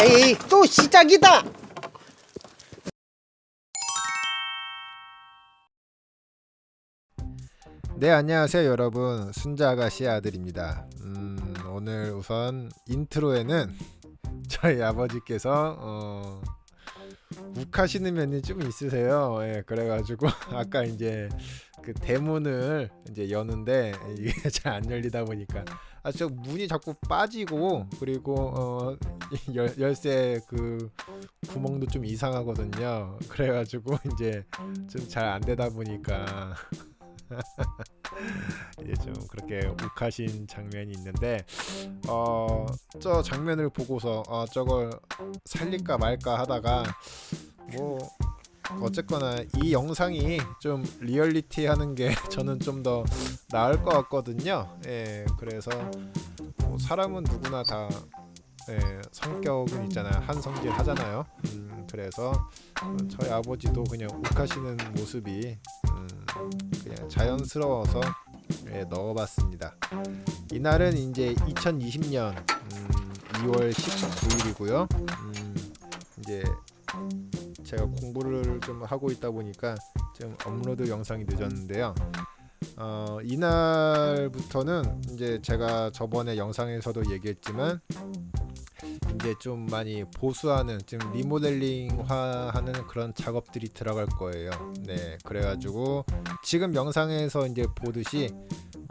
에이 또 시작이다. 네 안녕하세요 여러분. 순자 아가씨의 아들입니다. 음, 오늘 우선 인트로에는 저희 아버지께서 어, 욱하시는 면이 좀 있으세요. 예, 그래가지고 아까 이제 그 대문을 이제 여는데 이게 잘 안 열리다 보니까 아 저 문이 자꾸 빠지고 그리고 어, 열, 열쇠 그 구멍도 좀 이상하거든요. 그래가지고 이제 좀 잘 안 되다 보니까. 이제 좀 그렇게 욱하신 장면이 있는데 어 저 장면을 보고서 아 저걸 살릴까 말까 하다가 뭐 어쨌거나 이 영상이 좀 리얼리티 하는 게 저는 좀 더 나을 것 같거든요. 예, 그래서 뭐 사람은 누구나 다 예, 성격은 있잖아요. 한 성질 하잖아요. 음, 그래서 저희 아버지도 그냥 욱하시는 모습이 음, 그냥 자연스러워서 예, 넣어봤습니다. 이날은 이제 2020년 음, 2월 19일이고요. 음, 이제 제가 공부를 좀 하고 있다 보니까 좀 업로드 영상이 늦었는데요. 어, 이날부터는 이제 제가 저번에 영상에서도 얘기했지만 이제 좀 많이 보수하는 지금 리모델링화하는 그런 작업들이 들어갈 거예요. 네, 그래가지고 지금 영상에서 이제 보듯이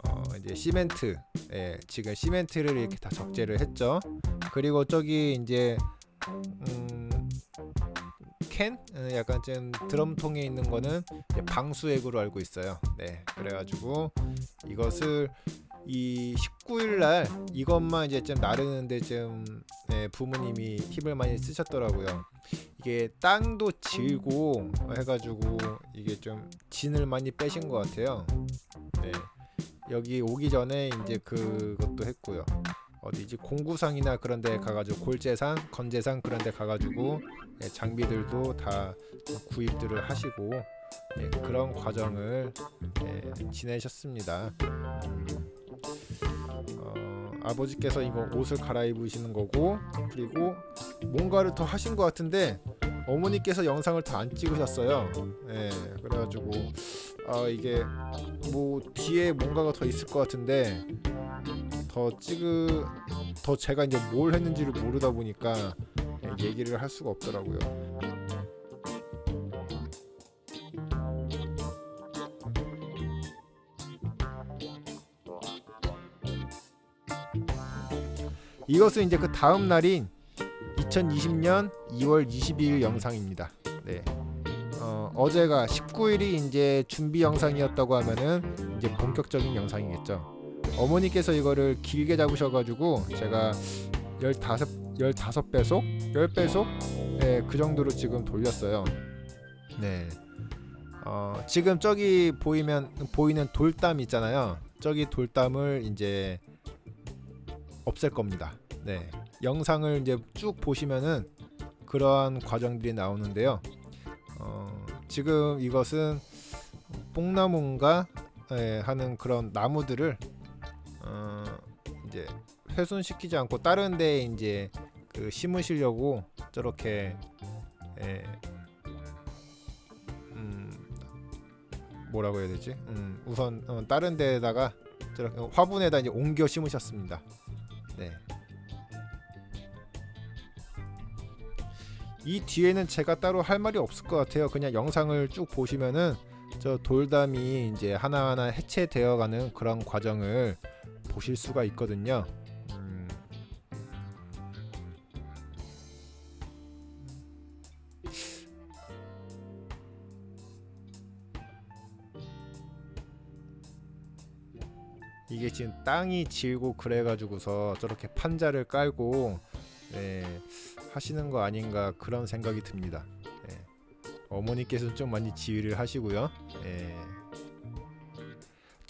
어, 이제 시멘트, 예, 지금 시멘트를 이렇게 다 적재를 했죠. 그리고 저기 이제 음, 캔, 어, 약간 좀 드럼통에 있는 거는 방수액으로 알고 있어요. 네, 그래가지고 이것을 이 19일 날 이것만 이제 좀 나르는데 좀 네, 부모님이 힘을 많이 쓰셨더라고요. 이게 땅도 질고 해가지고 이게 좀 진을 많이 빼신 것 같아요. 네, 여기 오기 전에 이제 그것도 했고요. 어디지 공구상이나 그런 데 가가지고 골재상, 건재상 그런 데 가가지고 예, 장비들도 다 구입들을 하시고 예, 그런 과정을 예, 지내셨습니다. 어, 아버지께서 이거 옷을 갈아입으시는 거고 그리고 뭔가를 더 하신 것 같은데 어머니께서 영상을 더 안 찍으셨어요. 예, 그래가지고 아 이게 뭐 뒤에 뭔가가 더 있을 것 같은데 더 찍으 더 제가 이제 뭘 했는지를 모르다 보니까 예, 얘기를 할 수가 없더라고요. 이것은 이제 그 다음 날인 2020년 2월 22일 영상입니다. 네. 어, 어제가 19일이 이제 준비 영상이었다고 하면은 이제 본격적인 영상이겠죠. 어머니께서 이거를 길게 잡으셔가지고 제가 15 15배속, 10배속, 네, 그 정도로 지금 돌렸어요. 네. 어, 지금 저기 보이면 보이는 돌담 있잖아요. 저기 돌담을 이제 없앨 겁니다. 네. 영상을 이제 쭉 보시면은 그러한 과정들이 나오는데요. 어, 지금 이것은 뽕나무인가 예, 하는 그런 나무들을 어, 이제 훼손시키지 않고 다른 데에 이제 그 심으시려고 저렇게 예, 음, 뭐라고 해야 되지? 음, 우선 어, 다른 데에다가 저렇게 화분에다 이제 옮겨 심으셨습니다. 네. 이 뒤에는 제가 따로 할 말이 없을 것 같아요. 그냥 영상을 쭉 보시면은 저 돌담이 이제 하나하나 해체되어가는 그런 과정을 보실 수가 있거든요. 음. 이게 지금 땅이 질고 그래가지고서 저렇게 판자를 깔고 네, 하시는 거 아닌가 그런 생각이 듭니다. 예. 어머니께서는 좀 많이 지휘를 하시고요. 예.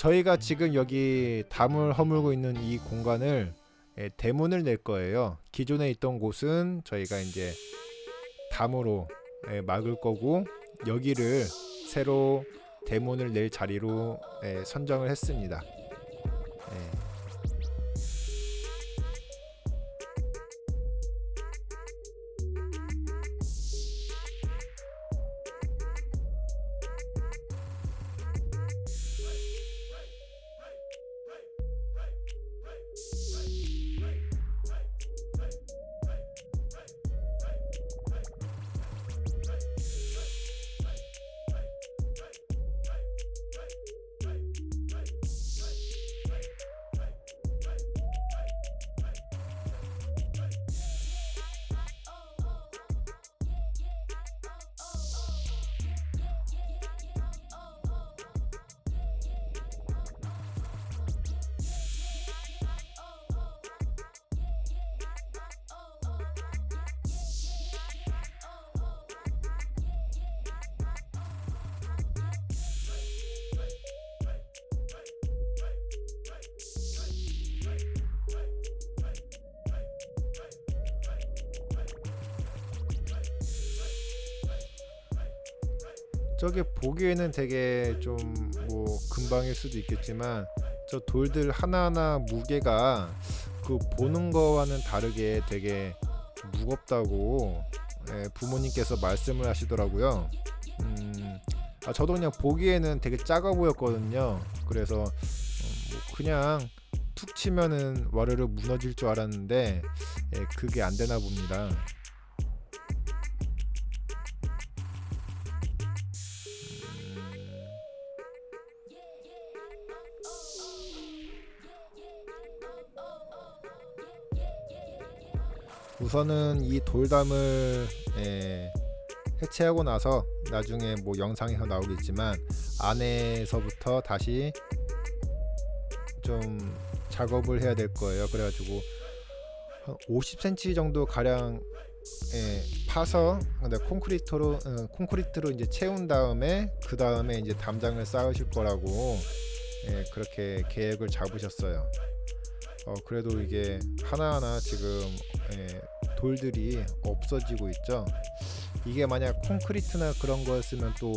저희가 지금 여기 담을 허물고 있는 이 공간을 예, 대문을 낼 거예요. 기존에 있던 곳은 저희가 이제 담으로 예, 막을 거고 여기를 새로 대문을 낼 자리로 예, 선정을 했습니다. 저게 보기에는 되게 좀 뭐 금방일 수도 있겠지만 저 돌들 하나하나 무게가 그 보는 거와는 다르게 되게 무겁다고 예, 부모님께서 말씀을 하시더라고요. 음, 아, 저도 그냥 보기에는 되게 작아 보였거든요. 그래서 어, 뭐 그냥 툭 치면은 와르르 무너질 줄 알았는데 예, 그게 안 되나 봅니다. 우선은 이 돌담을 예, 해체하고 나서 나중에 뭐 영상에서 나오겠지만 안에서부터 다시 좀 작업을 해야 될 거예요. 그래가지고 한 50cm 정도 가량 예, 파서 근데 콘크리트로 어, 콘크리트로 이제 채운 다음에 그 다음에 이제 담장을 쌓으실 거라고 예, 그렇게 계획을 잡으셨어요. 어, 그래도 이게 하나하나 지금 예, 돌들이 없어지고 있죠. 이게 만약 콘크리트나 그런 거였으면 또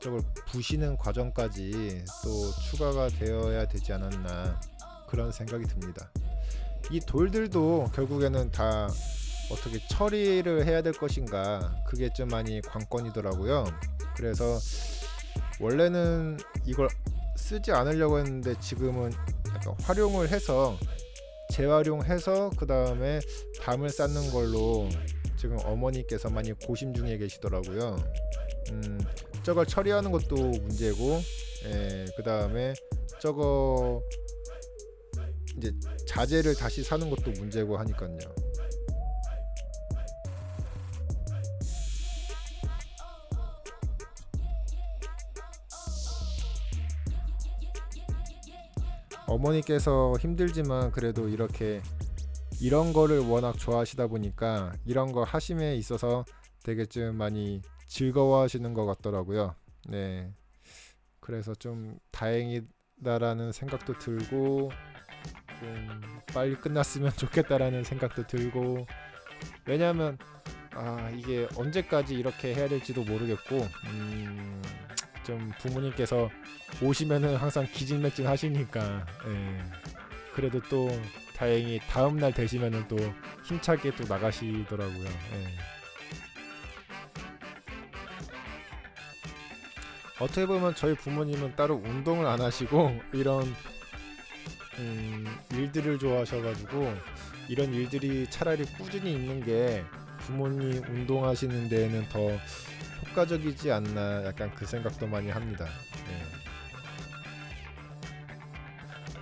저걸 부시는 과정까지 또 추가가 되어야 되지 않았나 그런 생각이 듭니다. 이 돌들도 결국에는 다 어떻게 처리를 해야 될 것인가 그게 좀 많이 관건이더라고요. 그래서 원래는 이걸 쓰지 않으려고 했는데 지금은 약간 활용을 해서 재활용해서 그 다음에 담을 쌓는 걸로 지금 어머니께서 많이 고심 중에 계시더라고요. 음, 저걸 처리하는 것도 문제고, 예, 그 다음에 저거 이제 자재를 다시 사는 것도 문제고 하니까요. 어머니께서 힘들지만 그래도 이렇게 이런 거를 워낙 좋아하시다 보니까 이런 거 하심에 있어서 되게 좀 많이 즐거워하시는 것 같더라고요. 네. 그래서 좀 다행이다라는 생각도 들고 좀 빨리 끝났으면 좋겠다라는 생각도 들고 왜냐하면 아 이게 언제까지 이렇게 해야 될지도 모르겠고 음, 좀 부모님께서 오시면은 항상 기진맥진 하시니까 예. 그래도 또 다행히 다음 날 되시면은 또 힘차게 또 나가시더라고요. 예. 어떻게 보면 저희 부모님은 따로 운동을 안 하시고 이런 음, 일들을 좋아하셔가지고 이런 일들이 차라리 꾸준히 있는 게 부모님 운동하시는 데에는 더 효과적이지 않나 약간 그 생각도 많이 합니다. 예.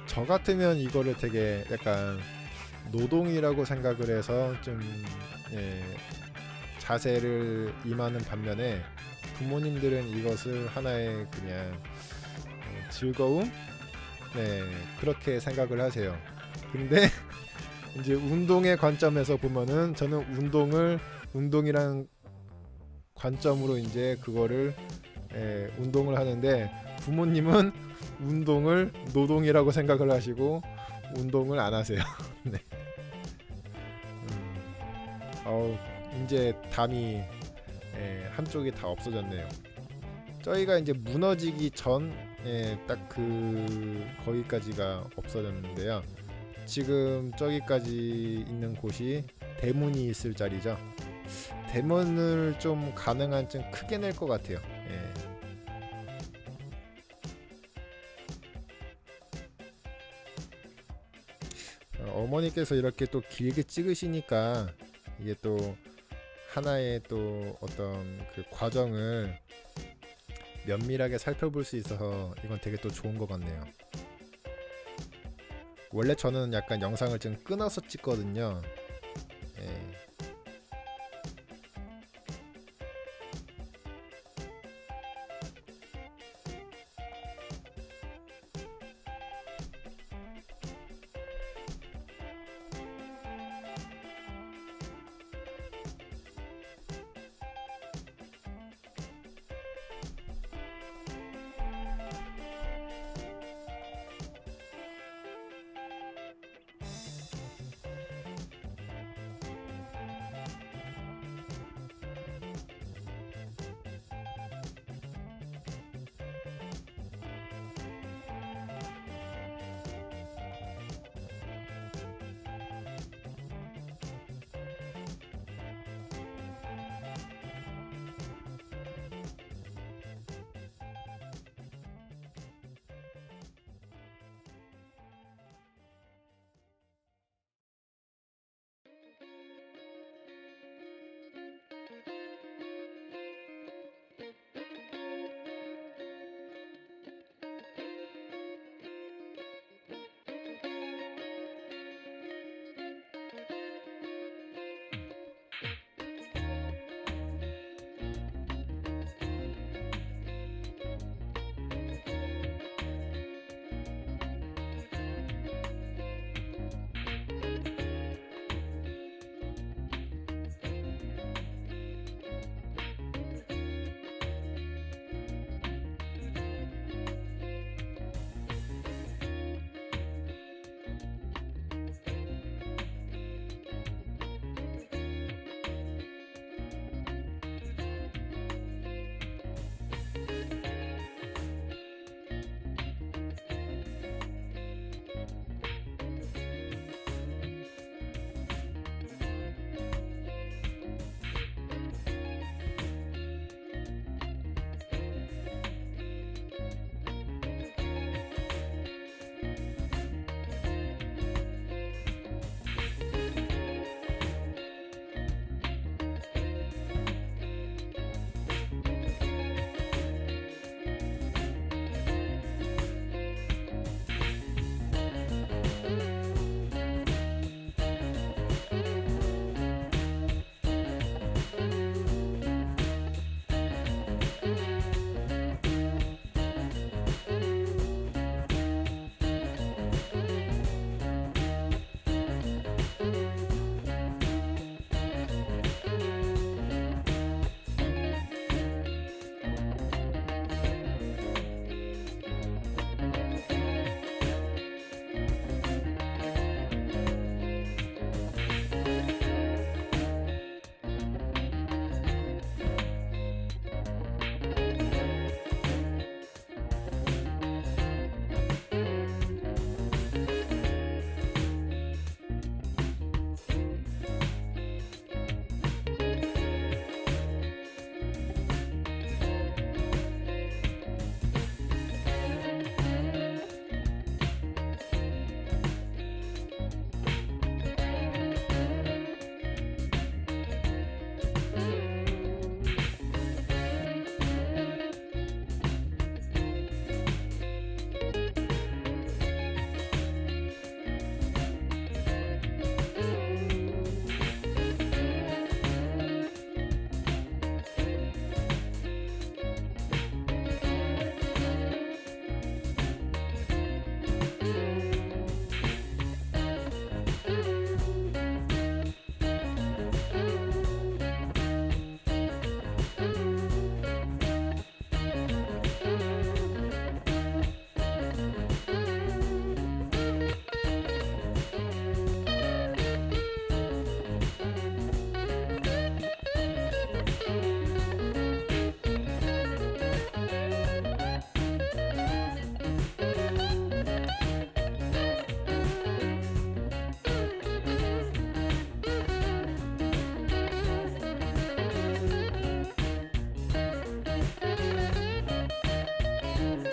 저 같으면 이거를 되게 약간 노동이라고 생각을 해서 좀 예, 자세를 임하는 반면에 부모님들은 이것을 하나의 그냥 어, 즐거움 네 그렇게 생각을 하세요. 근데 이제 운동의 관점에서 보면은 저는 운동을 운동이란 관점으로 이제 그거를 예, 운동을 하는데 부모님은 운동을 노동이라고 생각을 하시고 운동을 안 하세요. 네. 음, 어우, 이제 담이 예, 한쪽이 다 없어졌네요. 저희가 이제 무너지기 전 예, 거기까지가 없어졌는데요. 지금 저기까지 있는 곳이 대문이 있을 자리죠. 대문을 좀 가능한 좀 크게 낼 것 같아요. 예. 어, 어머니께서 이렇게 또 길게 찍으시니까 이게 또 하나의 또 어떤 그 과정을 면밀하게 살펴볼 수 있어서 이건 되게 또 좋은 것 같네요. 원래 저는 약간 영상을 좀 끊어서 찍거든요. 예. matter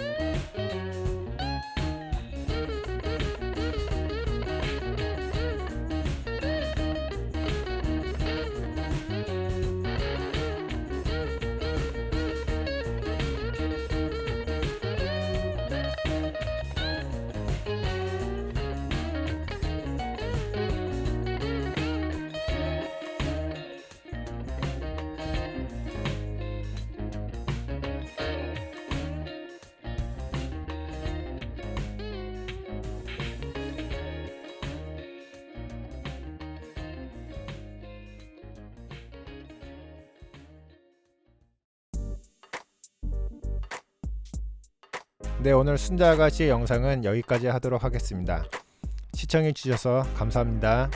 네 오늘 순자 아가씨의 영상은 여기까지 하도록 하겠습니다. 시청해 주셔서 감사합니다.